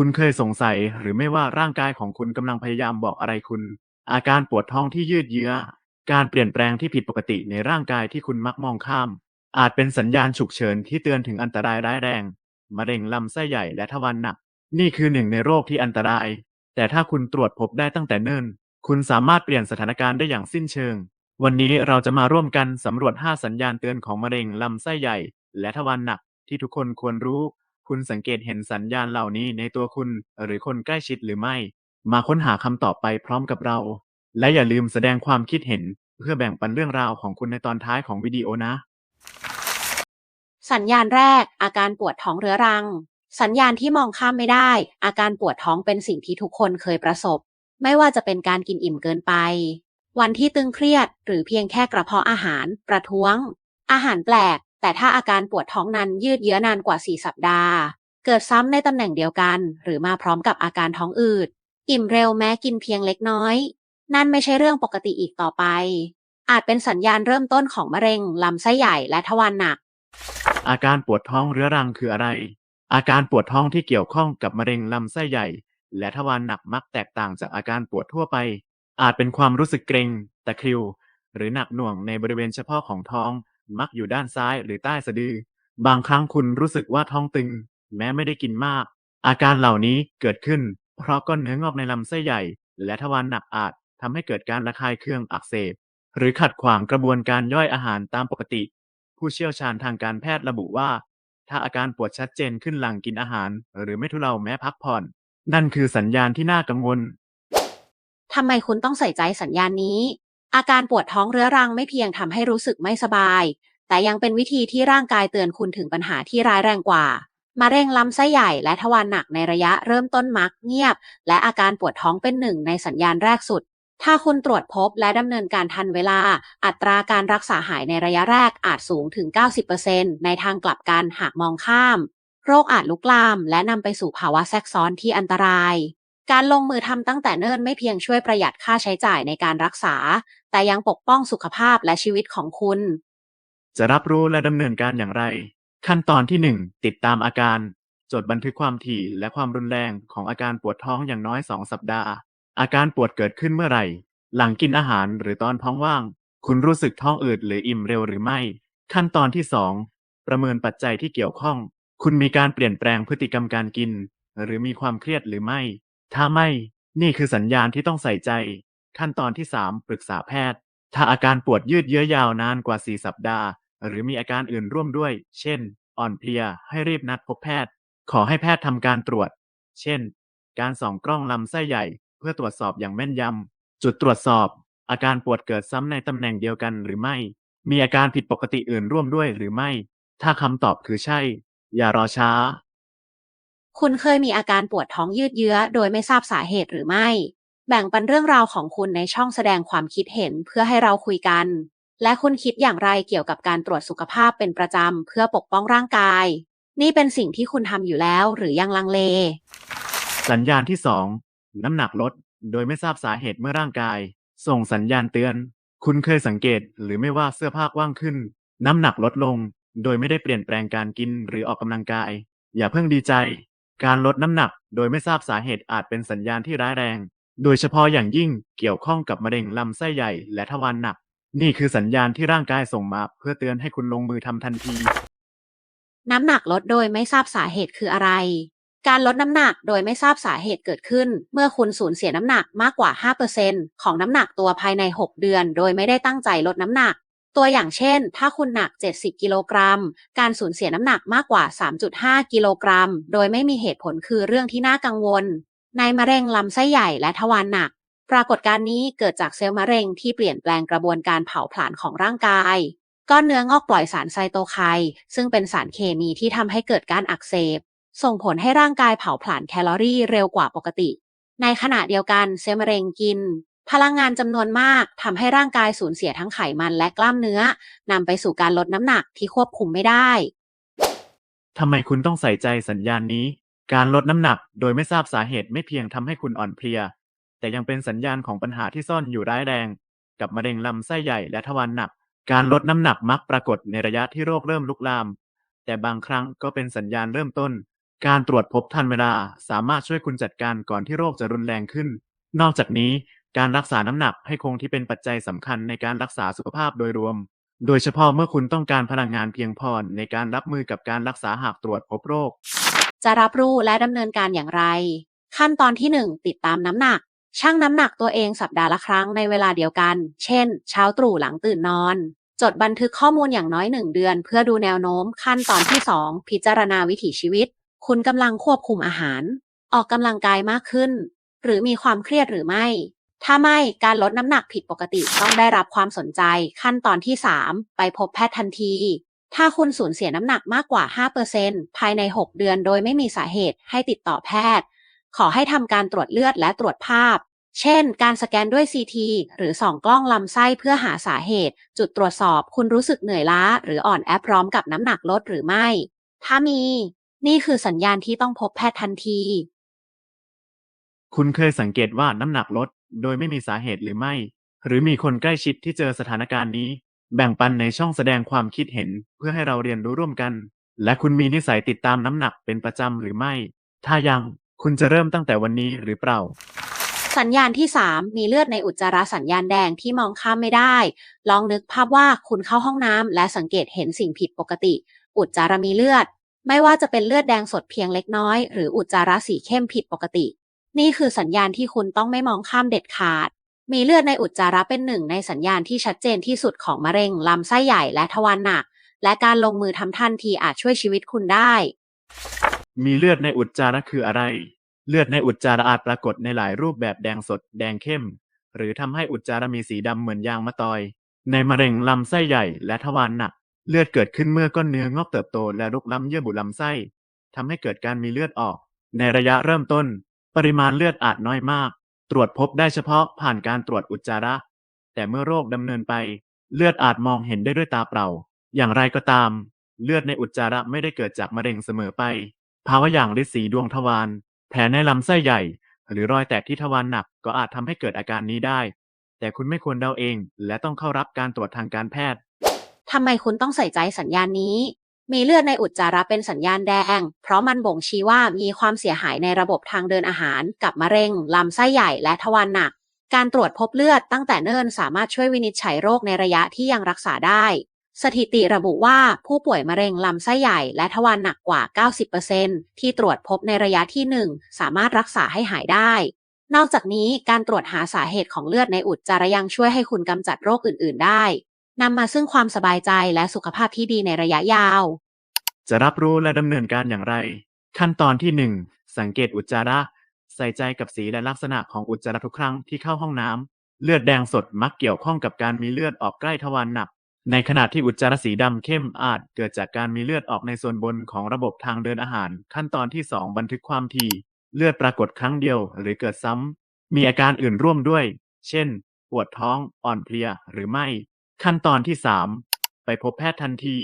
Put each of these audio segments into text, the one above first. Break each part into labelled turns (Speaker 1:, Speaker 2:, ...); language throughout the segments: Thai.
Speaker 1: คุณเคยสงสัยหรือไม่ว่าร่างกายของคุณกำลังพยายามบอกอะไรคุณ อาการปวดท้องที่ยืดเยื้อ การเปลี่ยนแปลงที่ผิดปกติในร่างกายที่คุณมักมองข้าม อาจเป็นสัญญาณฉุกเฉินที่เตือนถึงอันตรายร้ายแรง มะเร็งลำไส้ใหญ่และทวารหนัก นี่คือหนึ่งในโรคที่อันตราย แต่ถ้าคุณตรวจพบได้ตั้งแต่เนิ่น คุณสามารถเปลี่ยนสถานการณ์ได้อย่างสิ้นเชิง วันนี้เราจะมาร่วมกันสำรวจ 5 สัญญาณเตือนของมะเร็งลำไส้ใหญ่ และทวารหนักที่ทุกคนควรรู้ คุณสังเกตเห็นสัญญาณเหล่านี้ในตัวคุณหรือคนใกล้ชิดหรือไม่ มาค้นหาคำตอบไปพร้อมกับเรา และอย่าลืมแสดงความคิดเห็น เพื่อแบ่งปันเรื่องราวของคุณในตอนท้ายของวิดีโอนะ
Speaker 2: สัญญาณแรก อาการปวดท้องเรื้อรัง สัญญาณที่มองข้ามไม่ได้ อาการปวดท้องเป็นสิ่งที่ทุกคนเคยประสบ ไม่ว่าจะเป็นการกินอิ่มเกินไป วันที่ตึงเครียด หรือเพียงแค่กระเพาะอาหาร ประท้วง อาหารแปลก แต่ถ้าอาการปวดท้องนั้นยืดเยื้อนานกว่า 4 สัปดาห์ เกิดซ้ำในตำแหน่งเดียวกัน หรือมาพร้อมกับอาการท้องอืด อิ่มเร็วแม้กินเพียงเล็กน้อย นั่นไม่ใช่เรื่องปกติอีกต่อไป อาจเป็นสัญญาณเริ่มต้นของมะเร็งลำไส้ใหญ่และทวารหนัก
Speaker 1: อาการปวดท้องเรื้อรังคืออะไร อาการปวดท้องที่เกี่ยวข้องกับมะเร็งลำไส้ใหญ่ และทวารหนักมักแตกต่างจากอาการปวดทั่วไป อาจเป็นความรู้สึกเกร็งตะคริว หรือหนักหน่วงในบริเวณเฉพาะของท้อง มักอยู่ด้านซ้ายหรือใต้สะดือ บางครั้งคุณรู้สึกว่าท้องตึง แม้ไม่ได้กินมาก อาการเหล่านี้เกิดขึ้น เพราะก้อนเนื้องอกในลำไส้ใหญ่ และทวารหนักอาจทำให้เกิดการระคายเคืองอักเสบ หรือขัดขวางกระบวนการย่อยอาหารตามปกติ ผู้เชี่ยวชาญทางการแพทย์ระบุว่า ถ้าอาการปวดชัดเจนขึ้นหลังกินอาหาร หรือไม่ทุเลาแม้พักผ่อน นั่นคือสัญญาณที่น่ากังวล
Speaker 2: ทำไมคุณต้องใส่ใจสัญญาณนี้ อาการปวดท้องเรื้อรังไม่เพียงทำให้รู้สึกไม่สบาย แต่ยังเป็นวิธีที่ร่างกายเตือนคุณถึงปัญหาที่ร้ายแรงกว่ามะเร็งลำไส้ใหญ่และทวารหนักในระยะเริ่มต้นมักเงียบ และอาการปวดท้องเป็นหนึ่งในสัญญาณแรกสุด ถ้าคุณตรวจพบและดำเนินการทันเวลา อัตราการรักษาหายในระยะแรกอาจสูงถึง 90%ในทางกลับกันหากมองข้าม โรคอาจลุกลาม และนำไปสู่ภาวะแทรกซ้อนที่อันตราย การลงมือทำตั้งแต่เนิ่นไม่เพียงช่วยประหยัดค่าใช้จ่ายในการรักษา แต่ยังปกป้องสุขภาพและชีวิตของคุณ
Speaker 1: จะรับรู้และดำเนินการอย่างไร ขั้นตอนที่ 1 ติดตามอาการ จดบันทึกความถี่และความรุนแรงของอาการปวดท้องอย่างน้อย 2 สัปดาห์ อาการปวดเกิดขึ้นเมื่อไหร่ หลังกินอาหารหรือตอนท้องว่าง คุณรู้สึกท้องอืดหรืออิ่มเร็วหรือไม่ ขั้นตอนที่ 2 ประเมินปัจจัยที่เกี่ยวข้อง คุณมีการเปลี่ยนแปลงพฤติกรรมการกิน หรือมีความเครียดหรือไม่ ถ้าไม่ นี่คือสัญญาณที่ต้องใส่ใจ ขั้นตอนที่ 3 ปรึกษาแพทย์ ถ้าอาการปวดยืดเยื้อยาวนานกว่า 4 สัปดาห์ หรือมีอาการอื่นร่วมด้วย เช่น อ่อนเพลีย ให้รีบนัดพบแพทย์ ขอให้แพทย์ทำการตรวจ เช่น การส่องกล้องลำไส้ใหญ่ เพื่อตรวจสอบอย่างแม่นยำ จุดตรวจสอบ อาการปวดเกิดซ้ำในตำแหน่งเดียวกันหรือไม่ มีอาการผิดปกติอื่นร่วมด้วยหรือไม่ ถ้าคำตอบคือใช่ อย่ารอช้า
Speaker 2: คุณเคยมีอาการปวดท้องยืดเยื้อโดยไม่ทราบสาเหตุหรือไม่ แบ่งปันเรื่องราวของคุณในช่องแสดงความคิดเห็นเพื่อให้เราคุยกัน และคุณคิดอย่างไรเกี่ยวกับการตรวจสุขภาพเป็นประจำเพื่อปกป้องร่างกาย นี่เป็นสิ่งที่คุณทำอยู่แล้วหรือยังลังเล
Speaker 1: สัญญาณที่ 2 น้ำหนักลด โดยไม่ทราบสาเหตุเมื่อร่างกาย ส่งสัญญาณเตือน คุณเคยสังเกตหรือไม่ว่าเสื้อผ้ากว้างขึ้น น้ำหนักลดลง โดยไม่ได้เปลี่ยนแปลงการกินหรือออกกำลังกาย อย่าเพิ่งดีใจ การลดน้ำหนักโดยไม่ทราบสาเหตุอาจเป็นสัญญาณที่ร้ายแรง โดยเฉพาะอย่างยิ่งเกี่ยวข้องกับมะเร็งลำไส้ใหญ่และทวารหนัก นี่คือสัญญาณที่ร่างกายส่งมาเพื่อเตือนให้คุณลงมือทำทันที
Speaker 2: น้ำหนักลดโดยไม่ทราบสาเหตุคืออะไร การลดน้ำหนักโดยไม่ทราบสาเหตุเกิดขึ้น เมื่อคุณสูญเสียน้ำหนักมากกว่า 5%ของน้ำหนักตัวภายใน 6 เดือน โดยไม่ได้ตั้งใจลดน้ำหนัก ตัวอย่างเช่น ถ้าคุณหนัก 70 กิโลกรัม การสูญเสียน้ำหนักมากกว่า 3.5 กิโลกรัม โดยไม่มีเหตุผลคือเรื่องที่น่ากังวล ในมะเร็งลำไส้ใหญ่และทวารหนัก ปรากฏการณ์นี้เกิดจากเซลล์มะเร็งที่เปลี่ยนแปลงกระบวนการเผาผลาญของร่างกาย ก้อนเนื้องอกปล่อยสารไซโตไคน์ซึ่งเป็นสารเคมีที่ทำให้เกิดการอักเสบ ส่งผลให้ร่างกายเผาผลาญแคลอรี่เร็วกว่าปกติ ในขณะเดียวกันเซลล์มะเร็งกิน พลังงานจำนวนมากทำให้ร่างกายสูญเสียทั้งไขมันและกล้ามเนื้อนำไปสู่การลดน้ำหนักที่ควบคุมไม่ได้
Speaker 1: ทำไมคุณต้องใส่ใจสัญญาณนี้ การลดน้ำหนักโดยไม่ทราบสาเหตุไม่เพียงทำให้คุณอ่อนเพลีย แต่ยังเป็นสัญญาณของปัญหาที่ซ่อนอยู่ร้ายแรง กับมะเร็งลำไส้ใหญ่และทวารหนัก การลดน้ำหนักมักปรากฏในระยะที่โรคเริ่มลุกลาม แต่บางครั้งก็เป็นสัญญาณเริ่มต้น การตรวจพบทันเวลาสามารถช่วยคุณจัดการก่อนที่โรคจะรุนแรงขึ้น นอกจากนี้ การรักษาน้ำหนักให้คงที่เป็นปัจจัยสำคัญในการรักษาสุขภาพโดยรวม โดยเฉพาะเมื่อคุณต้องการพลังงานเพียงพอในการรับมือกับการรักษาหากตรวจพบโรค
Speaker 2: จะรับรู้และดำเนินการอย่างไร ขั้นตอนที่ 1 ติดตามน้ำหนัก ชั่งน้ำหนักตัวเองสัปดาห์ละครั้งในเวลาเดียวกัน เช่น เช้าตรู่หลังตื่นนอน จดบันทึกข้อมูลอย่างน้อย 1 เดือน เพื่อดูแนวโน้ม ขั้นตอนที่ 2 พิจารณาวิถีชีวิต คุณกำลังควบคุมอาหาร ออกกำลังกายมากขึ้น หรือมีความเครียดหรือไม่ ถ้าไม่การลดน้ำหนักผิดปกติต้องได้รับความสนใจ ขั้นตอนที่ 3 ไปพบแพทย์ทันที ถ้าคุณสูญเสียน้ำหนักมากกว่า 5%ภายใน 6 เดือนโดยไม่มีสาเหตุให้ติดต่อแพทย์ ขอให้ทำการตรวจเลือดและตรวจภาพ เช่น การสแกนด้วย CT หรือส่องกล้องลำไส้เพื่อหาสาเหตุ จุดตรวจสอบคุณรู้สึกเหนื่อยล้า หรืออ่อนแอพร้อมกับน้ำหนักลดหรือไม่ ถ้ามี นี่คือสัญญาณที่ต้องพบแพทย์ทันที
Speaker 1: คุณเคยสังเกตว่าน้ำหนักลด โดยไม่มีสาเหตุหรือไม่ หรือมีคนใกล้ชิดที่เจอสถานการณ์นี้ แบ่งปันในช่องแสดงความคิดเห็นเพื่อให้เราเรียนรู้ร่วมกัน และคุณมีนิสัยติดตามน้ำหนักเป็นประจำหรือไม่ ถ้ายังคุณจะเริ่มตั้งแต่วันนี้หรือเปล่า
Speaker 2: สัญญาณที่ 3 มีเลือดในอุจจาระสัญญาณแดงที่มองข้ามไม่ได้ ลองนึกภาพว่าคุณเข้าห้องน้ำและสังเกตเห็นสิ่งผิดปกติ อุจจาระมีเลือด ไม่ว่าจะเป็นเลือดแดงสดเพียงเล็กน้อย หรืออุจจาระสีเข้มผิดปกติ นี่คือสัญญาณที่คุณต้องไม่มองข้ามเด็ดขาด มีเลือดในอุจจาระเป็นหนึ่งในสัญญาณที่ชัดเจนที่สุดของมะเร็งลำไส้ใหญ่และทวารหนัก และการลงมือทำทันทีอาจช่วยชีวิตคุณได้
Speaker 1: มีเลือดในอุจจาระคืออะไร เลือดในอุจจาระอาจปรากฏในหลายรูปแบบแดงสด แดงเข้ม หรือทำให้อุจจาระมีสีดำเหมือนยางมะตอย ในมะเร็งลำไส้ใหญ่และทวารหนัก เลือดเกิดขึ้นเมื่อก้อนเนื้องอกเติบโตและลุกล้ำเยื่อบุลำไส้ทำให้เกิดการมีเลือดออก ในระยะเริ่มต้น ปริมาณเลือดอาจน้อยมาก ตรวจพบได้เฉพาะผ่านการตรวจอุจจาระ แต่เมื่อโรคดำเนินไป เลือดอาจมองเห็นได้ด้วยตาเปล่า อย่างไรก็ตาม เลือดในอุจจาระไม่ได้เกิดจากมะเร็งเสมอไป ภาวะอย่างฤทธิ์สีดวงทวาร แผลในลำไส้ใหญ่ หรือรอยแตกที่ทวารหนักก็อาจทำให้เกิดอาการนี้ได้ แต่คุณไม่ควรเดาเอง และต้องเข้ารับการตรวจทางการแพทย์
Speaker 2: ทำไมคุณต้องใส่ใจสัญญาณนี้ มีเลือดในอุจจาระเป็นสัญญาณแดง เพราะมันบ่งชี้ว่ามีความเสียหายในระบบทางเดินอาหาร กับมะเร็ง ลำไส้ใหญ่และทวารหนัก การตรวจพบเลือดตั้งแต่เนิ่นสามารถช่วยวินิจฉัยโรคในระยะที่ยังรักษาได้ สถิติระบุว่าผู้ป่วยมะเร็งลำไส้ใหญ่และทวารหนักกว่า 90%ที่ตรวจพบในระยะที่ 1 สามารถรักษาให้หายได้ นอกจากนี้การตรวจหาสาเหตุของเลือดในอุจจาระยังช่วยให้คุณกำจัดโรคอื่น ๆ ได้ นำมาซึ่งความสบายใจและสุขภาพที่ดีในระยะยาว
Speaker 1: จะรับรู้และดำเนินการอย่างไร ขั้นตอนที่ 1 สังเกตอุจจาระ ใส่ใจกับสีและลักษณะของอุจจาระทุกครั้งที่เข้าห้องน้ำเลือดแดงสดมักเกี่ยวข้องกับการมีเลือดออกใกล้ทวารหนัก ในขณะที่อุจจาระสีดำเข้มอาจเกิดจากการมีเลือดออกในส่วนบนของระบบทางเดินอาหาร ขั้นตอนที่ 2 บันทึกความถี่ เลือดปรากฏครั้งเดียว หรือเกิดซ้ำมีอาการอื่นร่วมด้วย เช่น ปวดท้อง อ่อนเพลีย หรือไม่ ขั้นตอนที่ 3 ไปพบแพทย์ทันที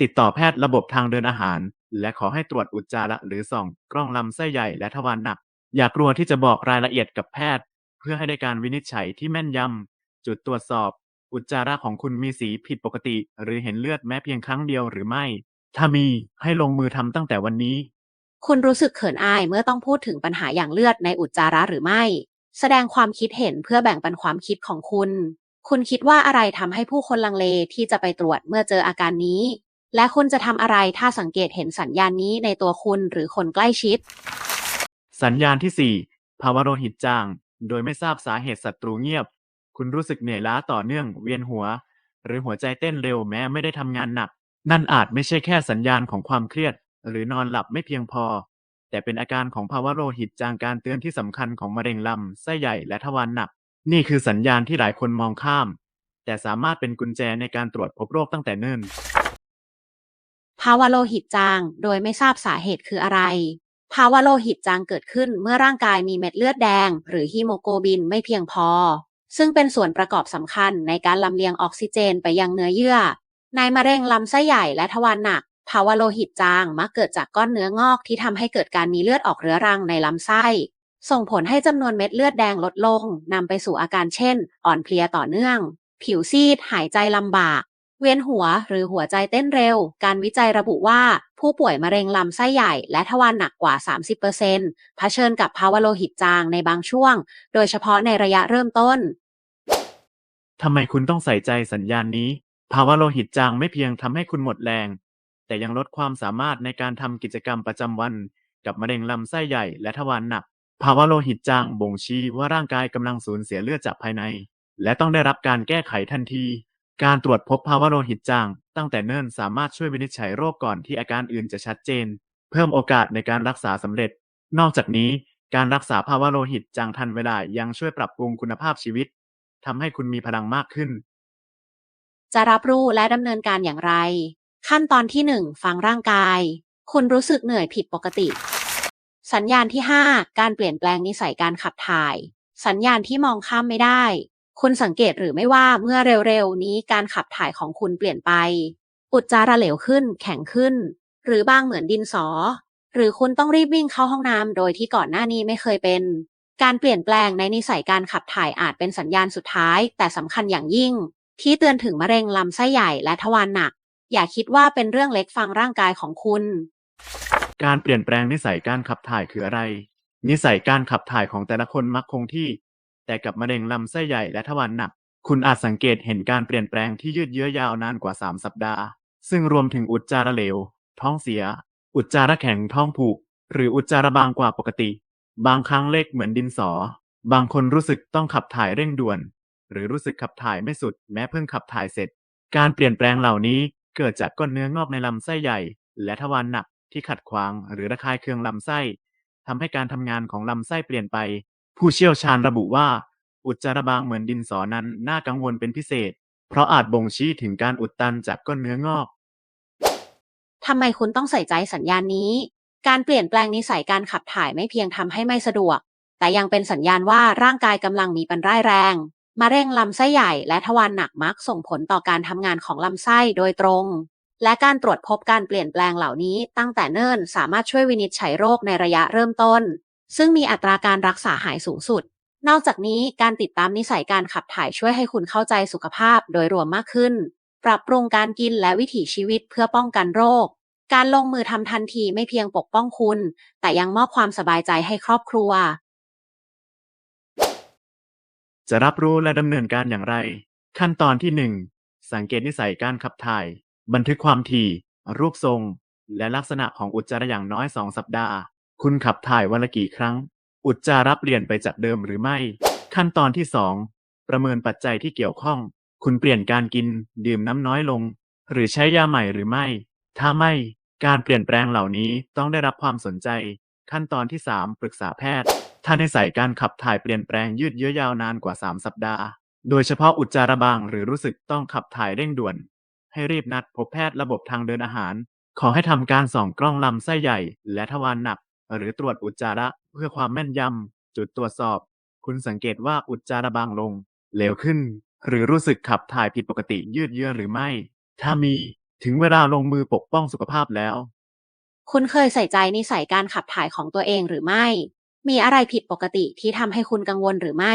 Speaker 1: ติดต่อแพทย์ระบบทางเดินอาหาร และขอให้ตรวจอุจจาระหรือส่อง กล้องลำไส้ใหญ่และทวารหนัก อย่ากลัวที่จะบอกรายละเอียดกับแพทย์ เพื่อให้ได้การวินิจฉัยที่แม่นยำจุดตรวจสอบ อุจจาระของคุณมีสีผิดปกติ หรือเห็นเลือดแม้เพียงครั้งเดียวหรือไม่ ถ้ามีให้ลงมือทำตั้งแต่วันนี้
Speaker 2: คุณรู้สึกเขินอายเมื่อต้องพูดถึงปัญหาอย่างเลือดในอุจจาระหรือไม่ แสดงความคิดเห็นเพื่อแบ่งปันความคิดของคุณ คุณคิดว่าอะไรทำให้ผู้คนลังเลที่จะไปตรวจเมื่อเจออาการนี้ และคุณจะทำอะไรถ้าสังเกตเห็นสัญญาณนี้ในตัวคุณหรือคนใกล้ชิด
Speaker 1: สัญญาณที่ 4 ภาวะโลหิตจาง โดยไม่ทราบสาเหตุศัตรูเงียบ คุณรู้สึกเหนื่อยล้าต่อเนื่อง เวียนหัว หรือหัวใจเต้นเร็วแม้ไม่ได้ทำงานหนัก นั่นอาจไม่ใช่แค่สัญญาณของความเครียด หรือนอนหลับไม่เพียงพอ แต่เป็นอาการของภาวะโลหิตจางการเตือนที่สำคัญของมะเร็งลำไส้ใหญ่และทวารหนัก นี่คือสัญญาณที่หลายคนมองข้าม แต่สามารถเป็นกุญแจในการตรวจพบโรคตั้งแต่เนิ่น
Speaker 2: ภาวะโลหิตจาง โดยไม่ทราบสาเหตุคืออะไร ภาวะโลหิตจางเกิดขึ้นเมื่อร่างกายมีเม็ดเลือดแดง หรือฮีโมโกลบินไม่เพียงพอ ซึ่งเป็นส่วนประกอบสำคัญในการลำเลียงออกซิเจนไปยังเนื้อเยื่อ ในมะเร็งลำไส้ใหญ่และทวารหนัก ภาวะโลหิตจางมักเกิดจากก้อนเนื้องอกที่ทำให้เกิดการมีเลือดออกเรื้อรังในลำไส้ ส่งผลให้จำนวนเม็ดเลือดแดงลดลงนำไปสู่อาการเช่น อ่อนเพลียต่อเนื่อง ผิวซีด หายใจลำบาก เวียนหัวหรือหัวใจเต้นเร็ว การวิจัยระบุว่า ผู้ป่วยมะเร็งลำไส้ใหญ่ และทวารหนักกว่า 30%เผชิญกับภาวะโลหิตจางในบางช่วง โดยเฉพาะในระยะเริ่มต้น
Speaker 1: ทำไมคุณต้องใส่ใจสัญญาณนี้ ภาวะโลหิตจางไม่เพียงทำให้คุณหมดแรง แต่ยังลดความสามารถในการทำกิจกรรมประจำวัน กับมะเร็งลำไส้ใหญ่และทวารหนัก ภาวะโลหิตจางบ่งชี้ว่าร่างกายกำลังสูญเสียเลือดจากภายใน และต้องได้รับการแก้ไขทันที การตรวจพบภาวะโลหิตจาง ตั้งแต่เนิ่นสามารถช่วยวินิจฉัยโรคก่อนที่อาการอื่นจะชัดเจน เพิ่มโอกาสในการรักษาสำเร็จ นอกจากนี้ การรักษาภาวะโลหิตจางทันเวลายังช่วยปรับปรุงคุณภาพชีวิตทำให้คุณมีพลังมากขึ้น
Speaker 2: จะรับรู้และดำเนินการอย่างไร ขั้นตอนที่ 1 ฟังร่างกาย คุณรู้สึกเหนื่อยผิดปกติ สัญญาณที่ 5 การเปลี่ยนแปลงนิสัยการขับถ่าย สัญญาณที่มองข้ามไม่ได้ คุณสังเกตหรือไม่ว่าเมื่อเร็วๆ นี้การขับถ่ายของคุณเปลี่ยนไป อุจจาระเหลวขึ้น แข็งขึ้น หรือบางเหมือนดินสอ หรือคุณต้องรีบวิ่งเข้าห้องน้ำโดยที่ก่อนหน้านี้ไม่เคยเป็น การเปลี่ยนแปลงในนิสัยการขับถ่ายอาจเป็นสัญญาณสุดท้าย แต่สำคัญอย่างยิ่ง ที่เตือนถึงมะเร็งลำไส้ใหญ่และทวารหนัก อย่าคิดว่าเป็นเรื่องเล็กฟังร่างกายของคุณ
Speaker 1: การเปลี่ยนแปลงนิสัยการขับถ่ายคืออะไร นิสัยการขับถ่ายของแต่ละคนมักคงที่ แต่กับมะเร็งลำไส้ใหญ่และทวารหนัก คุณอาจสังเกตเห็นการเปลี่ยนแปลงที่ยืดเยื้อยาวนานกว่า 3 สัปดาห์ ซึ่งรวมถึงอุจจาระเหลว ท้องเสีย อุจจาระแข็งท้องผูก หรืออุจจาระบางกว่าปกติ บางครั้งเล็กเหมือนดินสอ บางคนรู้สึกต้องขับถ่ายเร่งด่วน หรือรู้สึกขับถ่ายไม่สุด แม้เพิ่งขับถ่ายเสร็จ การเปลี่ยนแปลงเหล่านี้เกิดจากก้อนเนื้องอกในลำไส้ใหญ่ และทวารหนัก ที่ขัดขวางหรือระคายเคืองลำไส้ทำให้การทำงานของลำไส้เปลี่ยนไป ผู้เชี่ยวชาญระบุว่า อุจจาระบางเหมือนดินสอนั้นน่ากังวลเป็นพิเศษ เพราะอาจบ่งชี้ถึงการอุดตันจากก้นเนื้องอก
Speaker 2: ทำไมคุณต้องใส่ใจสัญญาณนี้ การเปลี่ยนแปลงนิสัยการขับถ่ายไม่เพียงทำให้ไม่สะดวก แต่ยังเป็นสัญญาณว่าร่างกายกำลังมีปัญร้ายแรงมะเร็งลำไส้ใหญ่และทวารหนักมักส่งผลต่อการทำงานของลำไส้โดยตรง และการตรวจพบการเปลี่ยนแปลงเหล่านี้ตั้งแต่เนิ่นสามารถช่วยวินิจฉัยโรคในระยะเริ่มต้น ซึ่งมีอัตราการรักษาหายสูงสุด นอกจากนี้การติดตามนิสัยการขับถ่ายช่วยให้คุณเข้าใจสุขภาพโดยรวมมากขึ้น ปรับปรุงการกินและวิถีชีวิตเพื่อป้องกันโรค การลงมือทำทันทีไม่เพียงปกป้องคุณ แต่ยังมอบความสบายใจให้ครอบครัว
Speaker 1: จะรับรู้และดำเนินการอย่างไร ขั้นตอนที่ 1 สังเกตนิสัยการขับถ่าย บันทึกความถี่ รูปทรง และลักษณะของอุจจาระอย่างน้อย 2 สัปดาห์ คุณขับถ่ายวันละกี่ครั้ง อุจจาระเปลี่ยนไปจากเดิมหรือไม่ ขั้นตอนที่ 2 ประเมินปัจจัยที่เกี่ยวข้อง คุณเปลี่ยนการกิน ดื่มน้ำน้อยลง หรือใช้ยาใหม่หรือไม่ ถ้าไม่ การเปลี่ยนแปลงเหล่านี้ต้องได้รับความสนใจ ขั้นตอนที่ 3 ปรึกษาแพทย์ ถ้านิสัยการขับถ่ายเปลี่ยนแปลงยืดเยื้อยาวนานกว่า 3 สัปดาห์ โดยเฉพาะอุจจาระบางหรือรู้สึกต้องขับถ่ายเร่งด่วน ให้รีบนัดพบแพทย์ระบบทางเดินอาหาร ขอให้ทำการส่องกล้องลำไส้ใหญ่ และทวารหนัก หรือตรวจอุจจาระเพื่อความแม่นยำจุดตรวจสอบ คุณสังเกตว่าอุจจาระบางลงเหลวขึ้น หรือรู้สึกขับถ่ายผิดปกติยืดเยื้อหรือไม่ ถ้ามีถึงเวลาลงมือปกป้องสุขภาพแล้ว
Speaker 2: คุณเคยใส่ใจนิสัยการขับถ่ายของตัวเองหรือไม่ มีอะไรผิดปกติที่ทำให้คุณกังวลหรือไม่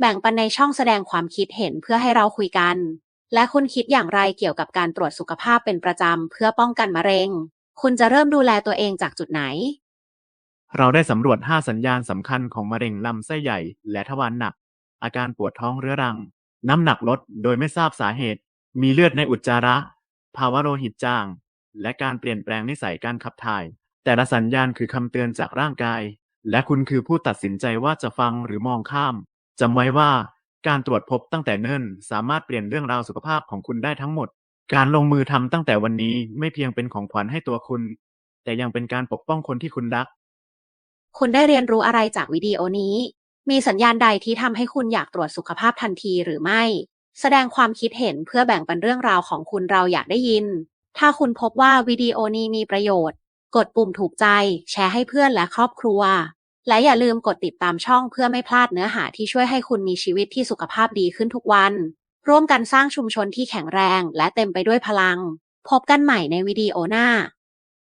Speaker 2: แบ่งปันในช่องแสดงความคิดเห็นเพื่อให้เราคุยกัน และคุณคิดอย่างไรเกี่ยวกับการตรวจสุขภาพเป็นประจำเพื่อป้องกันมะเร็ง คุณจะเริ่มดูแลตัวเองจากจุดไหน
Speaker 1: เราได้สำรวจ 5 สัญญาณสำคัญของมะเร็งลำไส้ใหญ่ และทวารหนัก อาการปวดท้องเรื้อรัง น้ำหนักลดโดยไม่ทราบสาเหตุ มีเลือดในอุจจาระ ภาวะโลหิตจาง และการเปลี่ยนแปลงนิสัยการขับถ่าย แต่ละสัญญาณคือคำเตือนจากร่างกาย และคุณคือผู้ตัดสินใจว่าจะฟังหรือมองข้ามจำไว้ว่า การตรวจพบตั้งแต่เนิ่นสามารถเปลี่ยนเรื่องราวสุขภาพของคุณได้ทั้งหมด การลงมือทำตั้งแต่วันนี้ไม่เพียงเป็นของขวัญให้ตัวคุณ แต่ยังเป็นการปกป้องคนที่คุณรัก
Speaker 2: คุณได้เรียนรู้อะไรจากวิดีโอนี้ มีสัญญาณใดที่ทำให้คุณอยากตรวจสุขภาพทันทีหรือไม่ แสดงความคิดเห็นเพื่อแบ่งปันเรื่องราวของคุณเราอยากได้ยิน ถ้าคุณพบว่าวิดีโอนี้มีประโยชน์ กดปุ่มถูกใจ แชร์ให้เพื่อนและครอบครัว และอย่าลืมกดติดตามช่องเพื่อไม่พลาดเนื้อหาที่ช่วยให้คุณมีชีวิตที่สุขภาพดีขึ้นทุกวัน ร่วมกันสร้างชุมชนที่แข็งแรงและเต็มไปด้วยพลัง พบกันใหม่ในวิดีโอหน้า